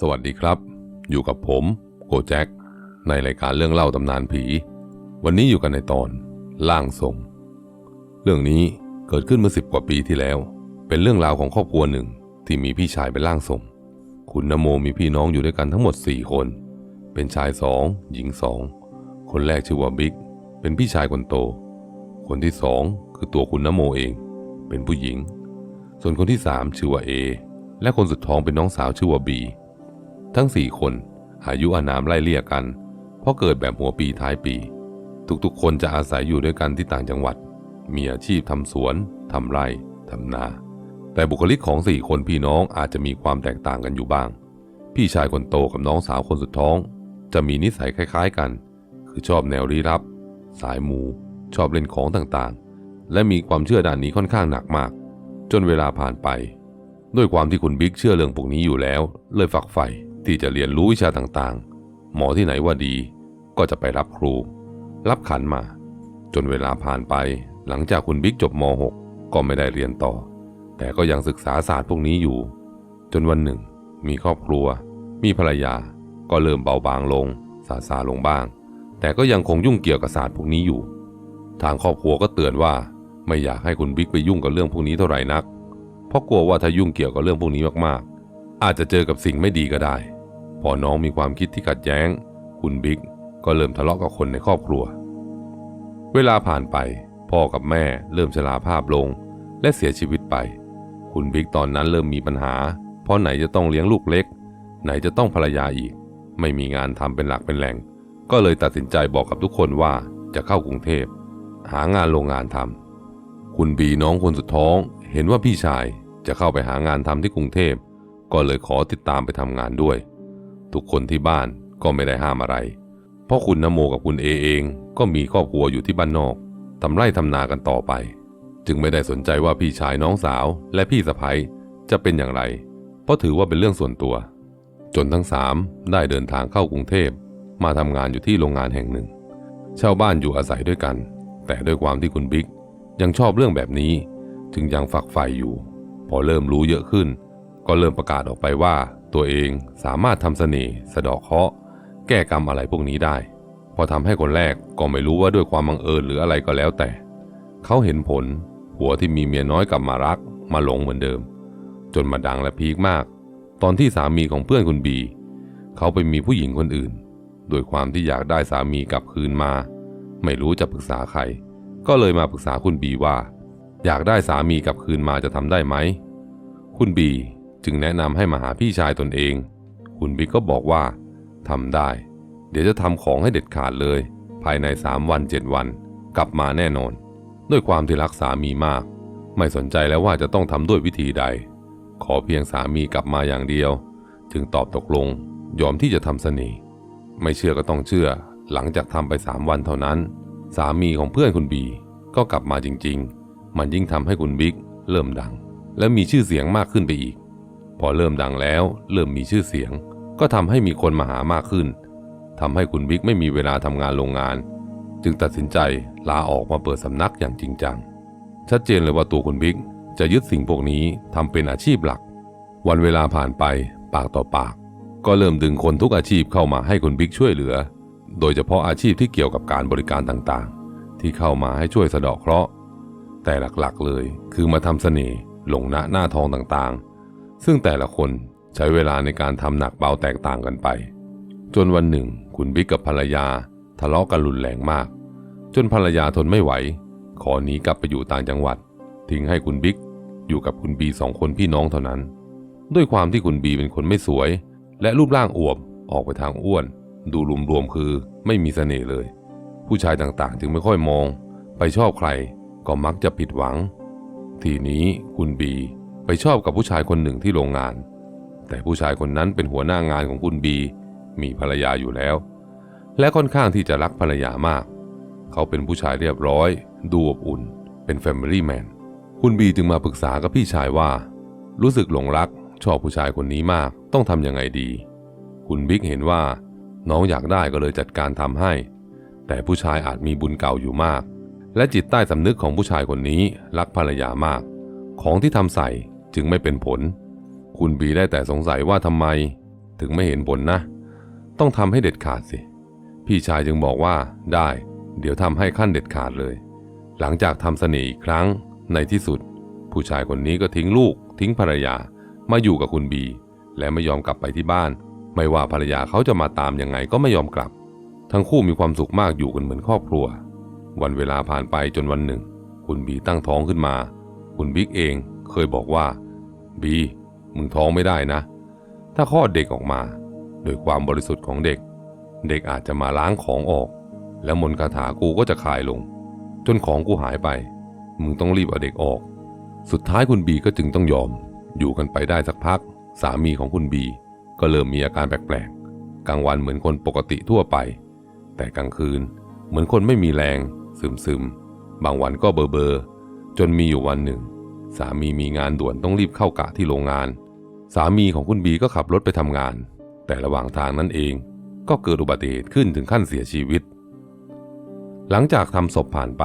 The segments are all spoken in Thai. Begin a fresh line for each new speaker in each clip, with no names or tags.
สวัสดีครับ อยู่กับผมโกแจ็คในรายการเรื่องเล่าตำนานผี วันนี้อยู่กันในตอนล่างทรง เรื่องนี้เกิดขึ้นเมื่อสิบกว่าปีที่แล้ว เป็นเรื่องราวของครอบครัวหนึ่งที่มีพี่ชายเป็นล่างทรง คุณนโมมีพี่น้องอยู่ด้วยกันทั้งหมดสี่คน เป็นชายสองหญิงสองคนแรกชื่อว่าบิ๊กเป็นพี่ชายคนโต คนที่สองคือตัวคุณนโมเอง เป็นผู้หญิง ส่วนคนที่สามชื่อว่าเอ และคนสุดท้องเป็นน้องสาวชื่อว่าบี ทั้งสี่คนอายุอานามไล่เลี่ยกัน เพราะเกิดแบบหัวปีท้ายปี ทุกๆ คนจะอาศัยอยู่ด้วยกันที่ต่างจังหวัด มีอาชีพทำสวนทำไร่ทำนา แต่บุคลิกของสี่คนพี่น้องอาจจะมีความแตกต่างกันอยู่บ้าง พี่ชายคนโตกับน้องสาวคนสุดท้อง จะมีนิสัยคล้าย ๆกัน คือชอบแนวลี้ลับ สายมู ชอบเล่นของต่างๆ และมีความเชื่อด้านนี้ค่อนข้างหนักมาก จนเวลาผ่านไป ด้วยความที่คุณบิ๊กเชื่อเรื่องพวกนี้อยู่แล้ว เลยฝักใฝ่ที่จะเรียนรู้วิชาต่างๆ หมอที่ไหนว่าดี ก็จะไปรับครู รับขันมา จนเวลาผ่านไป หลังจากคุณบิ๊กจบม .6 ก็ไม่ได้เรียนต่อ แต่ก็ยังศึกษาศาสตร์พวกนี้อยู่ จนวันหนึ่ง มีครอบครัว มีภรรยา ก็เริ่มเบาบางลงซาซาลงบ้าง แต่ก็ยังคงยุ่งเกี่ยวกับศาสตร์พวกนี้อยู่ ทางครอบครัวก็เตือนว่าไม่อยากให้คุณบิ๊กไปยุ่งกับเรื่องพวกนี้เท่าไหร่นัก เพราะกลัวว่าถ้ายุ่งเกี่ยวกับเรื่องพวกนี้มากๆ อาจจะเจอกับสิ่งไม่ดีก็ได้ พอน้องมีความคิดที่ขัดแย้ง คุณบิ๊กก็เริ่มทะเลาะกับคนในครอบครัว เวลาผ่านไป พ่อกับแม่เริ่มชราภาพลง และเสียชีวิตไป คุณบิ๊กตอนนั้นเริ่มมีปัญหา เพราะไหนจะต้องเลี้ยงลูกเล็ก ไหนจะต้องภรรยาอีก ไม่มีงานทำเป็นหลักเป็นแหล่ง ก็เลยตัดสินใจบอกกับทุกคนว่าจะเข้ากรุงเทพ หางานโรงงานทำคุณบีน้องคนสุดท้องเห็นว่าพี่ชาย จะเข้าไปหางานทำที่กรุงเทพ ก็เลยขอติดตามไปทำงานด้วย ทุกคนที่บ้านก็ไม่ได้ห้ามอะไร เพราะคุณนโมกับคุณเอเองก็มีครอบครัวอยู่ที่บ้านนอกทำไร่ทำนากันต่อไป จึงไม่ได้สนใจว่าพี่ชายน้องสาวและพี่สะใภ้จะเป็นอย่างไร เพราะถือว่าเป็นเรื่องส่วนตัว จนทั้งสามได้เดินทางเข้ากรุงเทพมาทำงานอยู่ที่โรงงานแห่งหนึ่ง เช่าบ้านอยู่อาศัยด้วยกัน แต่ด้วยความที่คุณบิ๊กยังชอบเรื่องแบบนี้ จึงยังฝักใฝ่อยู่ พอเริ่มรู้เยอะขึ้น ก็เริ่มประกาศออกไปว่า ตัวเองสามารถทำเสน่ห์สะดอกเคราะห์แก้กรรมอะไรพวกนี้ได้ พอทำให้คนแรกก็ไม่รู้ว่าด้วยความบังเอิญหรืออะไรก็แล้วแต่ เขาเห็นผลผัวที่มีเมียน้อยกลับมารักมาหลงเหมือนเดิม จนมาดังและพีคมาก ตอนที่สามีของเพื่อนคุณบี เขาไปมีผู้หญิงคนอื่น โดยความที่อยากได้สามีกลับคืนมา ไม่รู้จะปรึกษาใคร ก็เลยมาปรึกษาคุณบีว่า อยากได้สามีกลับคืนมาจะทำได้ไหม คุณบีจึงแนะนำให้มาหาพี่ชายตนเอง คุณบีก็บอกว่าทำได้ เดี๋ยวจะทำของให้เด็ดขาดเลย ภายในสามวันเจ็ดวัน กลับมาแน่นอน ด้วยความที่รักสามีมาก ไม่สนใจแล้วว่าจะต้องทำด้วยวิธีใด ขอเพียงสามีกลับมาอย่างเดียว จึงตอบตกลง ยอมที่จะทำเสน่ห์ไม่เชื่อก็ต้องเชื่อ หลังจากทำไปสามวันเท่านั้น สามีของเพื่อนคุณบีก็กลับมาจริง ๆ มันยิ่งทำให้คุณบิ๊กเริ่มดัง และมีชื่อเสียงมากขึ้นไปอีก พอเริ่มดังแล้ว เริ่มมีชื่อเสียง ก็ทำให้มีคนมาหามากขึ้นทำให้คุณบิ๊กไม่มีเวลาทำงานโรงงาน จึงตัดสินใจลาออกมาเปิดสำนักอย่างจริงจัง ชัดเจนเลยว่าตัวคุณบิ๊กจะยึดสิ่งพวกนี้ทำเป็นอาชีพหลัก วันเวลาผ่านไปปากต่อปาก ก็เริ่มดึงคนทุกอาชีพเข้ามาให้คุณบิ๊กช่วยเหลือ โดยเฉพาะอาชีพที่เกี่ยวกับการบริการต่างๆ ที่เข้ามาให้ช่วยสะเดาะเคราะห์ แต่หลักๆเลยคือมาทำเสน่ห์หลงหน้าหน้าทองต่างๆ ซึ่งแต่ละคนใช้เวลาในการทำหนักเบาแตกต่างกันไป จนวันหนึ่ง คุณบิ๊กกับภรรยาทะเลาะกันรุนแรงมาก จนภรรยาทนไม่ไหว ขอหนีกลับไปอยู่ต่างจังหวัด ทิ้งให้คุณบิ๊กอยู่กับคุณบีสองคนพี่น้องเท่านั้น ด้วยความที่คุณบีเป็นคนไม่สวย และรูปร่างอวบออกไปทางอ้วน ดูรวมๆคือไม่มีเสน่ห์เลย ผู้ชายต่างๆ จึงไม่ค่อยมอง ไปชอบใคร ก็มักจะผิดหวัง ทีนี้คุณบีไปชอบกับผู้ชายคนหนึ่งที่โรงงาน แต่ผู้ชายคนนั้นเป็นหัวหน้างานของคุณบี มีภรรยาอยู่แล้ว และค่อนข้างที่จะรักภรรยามาก เขาเป็นผู้ชายเรียบร้อย ดูอบอุ่น เป็นแฟมิลี่แมนคุณบีจึงมาปรึกษากับพี่ชายว่า รู้สึกหลงรักชอบผู้ชายคนนี้มากต้องทำยังไงดี คุณบิ๊กเห็นว่า น้องอยากได้ก็เลยจัดการทำให้ แต่ผู้ชายอาจมีบุญเก่าอยู่มาก และจิตใต้สำนึกของผู้ชายคนนี้รักภรรยามาก ของที่ทำใส่จึงไม่เป็นผล คุณบีได้แต่สงสัยว่าทำไม ถึงไม่เห็นผลนะ ต้องทำให้เด็ดขาดสิ พี่ชายจึงบอกว่าได้ เดี๋ยวทำให้ขั้นเด็ดขาดเลย หลังจากทำเสน่ห์อีกครั้งในที่สุด ผู้ชายคนนี้ก็ทิ้งลูก ทิ้งภรรยามาอยู่กับคุณบี และไม่ยอมกลับไปที่บ้าน ไม่ว่าภรรยาเขาจะมาตามยังไงก็ไม่ยอมกลับ ทั้งคู่มีความสุขมากอยู่กันเหมือนครอบครัว วันเวลาผ่านไปจนวันหนึ่ง คุณบีตั้งท้องขึ้นมา คุณบิ๊กเองเคยบอกว่า บี มึงท้องไม่ได้นะ ถ้าคลอดเด็กออกมา โดยความบริสุทธิ์ของเด็ก เด็กอาจจะมาล้างของออก แล้วมนต์คาถากูก็จะคลายลง จนของกูหายไป มึงต้องรีบเอาเด็กออก สุดท้ายคุณบีก็จึงต้องยอม อยู่กันไปได้สักพัก สามีของคุณบี ก็เริ่มมีอาการแปลกๆกลางวันเหมือนคนปกติทั่วไป แต่กลางคืนเหมือนคนไม่มีแรง ซึมๆ บางวันก็เบอเบอๆจนมีอยู่วันหนึ่ง สามีมีงานด่วนต้องรีบเข้ากะที่โรงงาน สามีของคุณบีก็ขับรถไปทำงาน แต่ระหว่างทางนั้นเอง ก็เกิดอุบัติเหตุขึ้นถึงขั้นเสียชีวิต หลังจากทำศพผ่านไป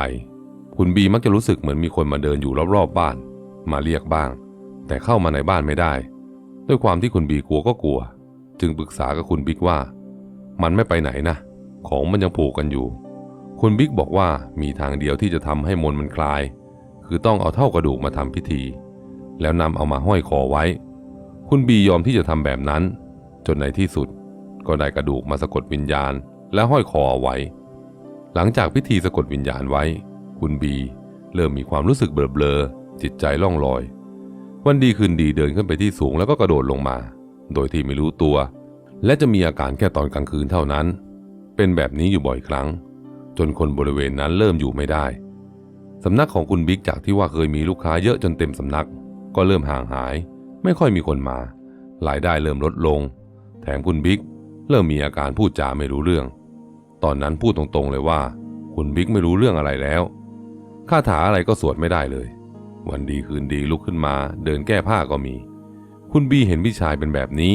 คุณบีมักจะรู้สึกเหมือนมีคนมาเดินอยู่รอบๆบ้าน มาเรียกบ้าง แต่เข้ามาในบ้านไม่ได้ ด้วยความที่คุณบีกลัวก็กลัว จึงปรึกษากับคุณบิ๊กว่า มันไม่ไปไหนนะ ของมันยังผูกกันอยู่ คุณบิ๊กบอกว่ามีทางเดียวที่จะทำให้มนต์มันคลาย คือต้องเอาเท่ากระดูกมาทำพิธี แล้วนำเอามาห้อยคอไว้ คุณบียอมที่จะทำแบบนั้น จนในที่สุดก็ได้กระดูกมาสะกดวิญญาณ และห้อยคอเอาไว้ หลังจากพิธีสะกดวิญญาณไว้ คุณบีเริ่มมีความรู้สึกเบลอๆจิตใจล่องลอย วันดีคืนดีเดินขึ้นไปที่สูงแล้วก็กระโดดลงมา โดยที่ไม่รู้ตัว และจะมีอาการแค่ตอนกลางคืนเท่านั้น เป็นแบบนี้อยู่บ่อยครั้ง จนคนบริเวณนั้นเริ่มอยู่ไม่ได้ สำนักของคุณบิ๊กจากที่ว่าเคยมีลูกค้าเยอะจนเต็มสำนัก ก็เริ่มห่างหาย ไม่ค่อยมีคนมารายได้เริ่มลดลง แถมคุณบิ๊กเริ่มมีอาการพูดจาไม่รู้เรื่อง ตอนนั้นพูดตรงๆเลยว่า คุณบิ๊กไม่รู้เรื่องอะไรแล้วคาถาอะไรก็สวดไม่ได้เลย วันดีคืนดีลุกขึ้นมา เดินแก้ผ้าก็มี คุณบีเห็นพี่ชายเป็นแบบนี้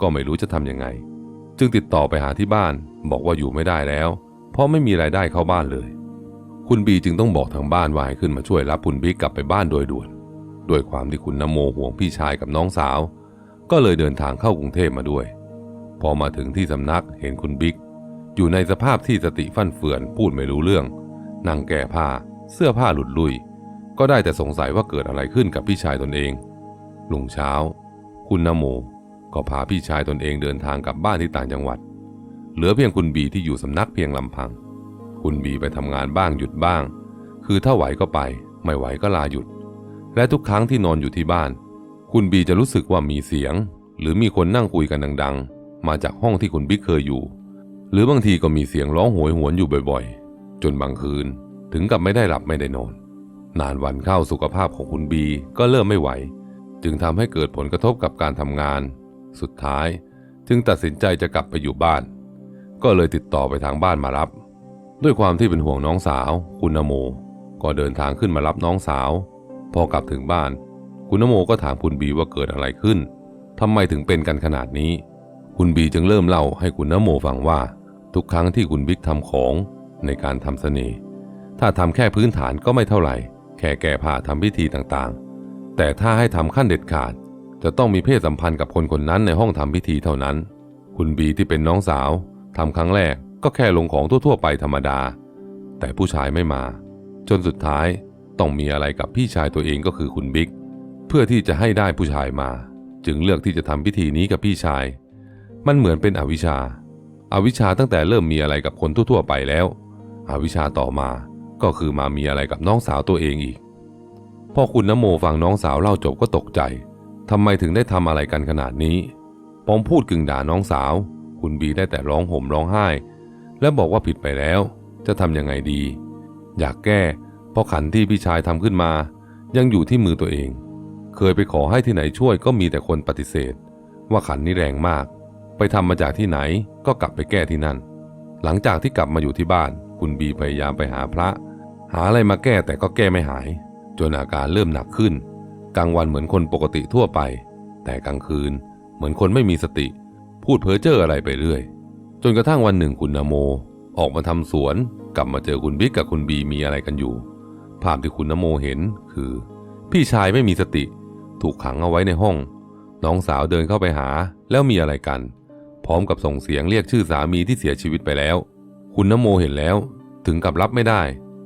ก็ไม่รู้จะทำยังไง จึงติดต่อไปหาที่บ้าน บอกว่าอยู่ไม่ได้แล้ว เพราะไม่มีรายได้เข้าบ้านเลย คุณบีจึงต้องบอกทางบ้านว่าให้ขึ้นมาช่วยรับคุณบิ๊กกลับไปบ้านโดยด่วนด้วยความที่คุณนโมห่วงพี่ชายกับน้องสาว ก็เลยเดินทางเข้ากรุงเทพมาด้วย พอมาถึงที่สำนักเห็นคุณบิ๊ก อยู่ในสภาพที่สติฟั่นเฟือนพูดไม่รู้เรื่อง นั่งแก้ผ้า เสื้อผ้าหลุดลุย ก็ได้แต่สงสัยว่าเกิดอะไรขึ้นกับพี่ชายตนเองลุงเช้า คุณนโม ก็พาพี่ชายตนเองเดินทางกลับบ้านที่ต่างจังหวัด เหลือเพียงคุณบีที่อยู่สำนักเพียงลำพัง คุณบีไปทำงานบ้างหยุดบ้าง คือถ้าไหวก็ไป ไม่ไหวก็ลาหยุด และทุกครั้งที่นอนอยู่ที่บ้าน คุณบีจะรู้สึกว่ามีเสียง หรือมีคนนั่งคุยกันดัง ๆ มาจากห้องที่คุณบิ๊กเคยอยู่ หรือบางทีก็มีเสียงร้องโหยหวนอยู่บ่อยๆ จนบางคืนถึงกับไม่ได้หลับไม่ได้นอน นานวันเข้าสุขภาพของคุณบีก็เริ่มไม่ไหว จึงทำให้เกิดผลกระทบกับการทำงาน สุดท้ายจึงตัดสินใจจะกลับไปอยู่บ้าน ก็เลยติดต่อไปทางบ้านมารับ ด้วยความที่เป็นห่วงน้องสาว คุณนโม ก็เดินทางขึ้นมารับน้องสาว พอกลับถึงบ้าน คุณนโมก็ถามคุณบีว่าเกิดอะไรขึ้นทำไมถึงเป็นกันขนาดนี้ คุณบีจึงเริ่มเล่าให้คุณนโมฟังว่า ทุกครั้งที่คุณบิ๊กทำของในการทำเสน่ห์ถ้าทำแค่พื้นฐานก็ไม่เท่าไหร่ แค่แก้ผ้าทำพิธีต่างๆ แต่ถ้าให้ทำขั้นเด็ดขาด จะต้องมีเพศสัมพันธ์กับคนคนนั้นในห้องทำพิธีเท่านั้น คุณบีที่เป็นน้องสาว ทำครั้งแรกก็แค่ลงของทั่วๆไปธรรมดา แต่ผู้ชายไม่มา จนสุดท้ายต้องมีอะไรกับพี่ชายตัวเองก็คือคุณบิ๊กเพื่อที่จะให้ได้ผู้ชายมา จึงเลือกที่จะทำพิธีนี้กับพี่ชาย มันเหมือนเป็นอวิชชาอาวิชชาตั้งแต่เริ่มมีอะไรกับคนทั่วๆไปแล้วอวิชชาต่อมาก็คือมามีอะไรกับน้องสาวตัวเองอีกพอคุณนโมฟังน้องสาวเล่าจบก็ตกใจทำไมถึงได้ทำอะไรกันขนาดนี้ปอมพูดกึ่งด่าน้องสาว คุณบีได้แต่ร้องห่มร้องไห้ และบอกว่าผิดไปแล้ว จะทำยังไงดี อยากแก้เพราะขันที่พี่ชายทำขึ้นมา ยังอยู่ที่มือตัวเอง เคยไปขอให้ที่ไหนช่วยก็มีแต่คนปฏิเสธ ว่าขันนี้แรงมาก ไปทำมาจากที่ไหนก็กลับไปแก้ที่นั่น หลังจากที่กลับมาอยู่ที่บ้าน คุณบีพยายามไปหาพระ หาอะไรมาแก้แต่ก็แก้ไม่หาย จนอาการเริ่มหนักขึ้น กลางวันเหมือนคนปกติทั่วไป แต่กลางคืนเหมือนคนไม่มีสติ พูดเพ้อเจ้ออะไรไปเรื่อย จนกระทั่งวันหนึ่งคุณนโม ออกมาทำสวน กลับมาเจอคุณบิ๊กกับคุณบีมีอะไรกันอยู่ ภาพที่คุณนโมเห็นคือ พี่ชายไม่มีสติ ถูกขังเอาไว้ในห้อง น้องสาวเดินเข้าไปหาแล้วมีอะไรกัน พร้อมกับส่งเสียงเรียกชื่อสามีที่เสียชีวิตไปแล้ว คุณนโมเห็นแล้ว ถึงกับรับไม่ได้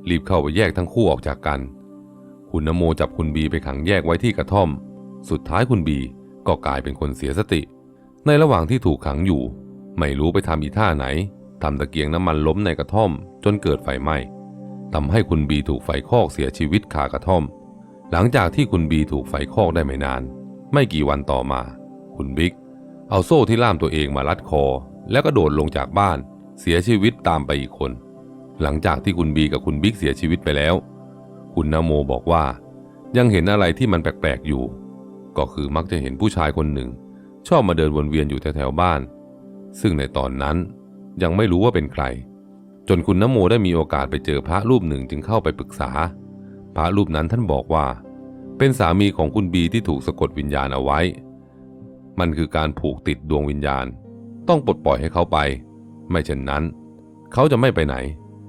รีบเข้าไปแยกทั้งคู่ออกจากกัน คุณนโมจับคุณบีไปขังแยกไว้ที่กระท่อม สุดท้ายคุณบีก็กลายเป็นคนเสียสติ ในระหว่างที่ถูกขังอยู่ ไม่รู้ไปทำอีท่าไหนทำตะเกียงน้ำมันล้มในกระท่อม จนเกิดไฟไหม้ทำให้คุณบีถูกไฟคอกเสียชีวิตคากระท่อม หลังจากที่คุณบีถูกไฟคอกได้ไม่นาน ไม่กี่วันต่อมา คุณบิ๊ก เอาโซ่ที่ล่ามตัวเองมารัดคอ แล้วก็โดดลงจากบ้าน เสียชีวิตตามไปอีกคน หลังจากที่คุณบีกับคุณบิ๊กเสียชีวิตไปแล้ว คุณนโมบอกว่า ยังเห็นอะไรที่มันแปลกๆอยู่ ก็คือมักจะเห็นผู้ชายคนหนึ่ง ชอบมาเดินวนเวียนอยู่แถวๆบ้าน ซึ่งในตอนนั้นยังไม่รู้ว่าเป็นใคร จนคุณนโมได้มีโอกาสไปเจอพระรูปหนึ่งจึงเข้าไปปรึกษา พระรูปนั้นท่านบอกว่า เป็นสามีของคุณบีที่ถูกสะกดวิญญาณเอาไว้ มันคือการผูกติดดวงวิญญาณ ต้องปลดปล่อยให้เขาไป ไม่เช่นนั้น เขาจะไม่ไปไหน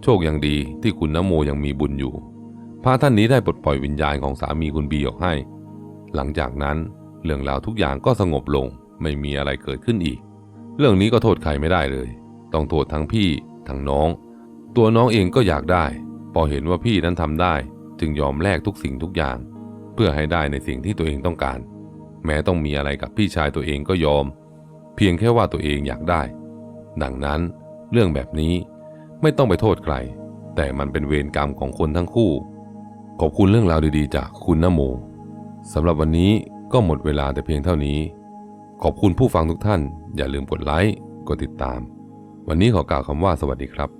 โชคยังดีที่คุณนโมยังมีบุญอยู่ พระท่านนี้ได้ปลดปล่อยวิญญาณของสามีคุณบีออกให้ หลังจากนั้นเรื่องราวทุกอย่างก็สงบลง ไม่มีอะไรเกิดขึ้นอีก เรื่องนี้ก็โทษใครไม่ได้เลย ต้องโทษทั้งพี่ทั้งน้อง ตัวน้องเองก็อยากได้ พอเห็นว่าพี่นั้นทำได้ จึงยอมแลกทุกสิ่งทุกอย่าง เพื่อให้ได้ในสิ่งที่ตัวเองต้องการ แม้ต้องมีอะไรกับพี่ชายตัวเองก็ยอม เพียงแค่ว่าตัวเองอยากได้ ดังนั้นเรื่องแบบนี้ไม่ต้องไปโทษใคร แต่มันเป็นเวรกรรมของคนทั้งคู่ ขอบคุณเรื่องราวดีๆ จากคุณนโมสำหรับวันนี้ก็หมดเวลาแต่เพียงเท่านี้ ขอบคุณผู้ฟังทุกท่าน อย่าลืมกดไลค์ กดติดตาม วันนี้ขอกล่าวคำว่าสวัสดีครับ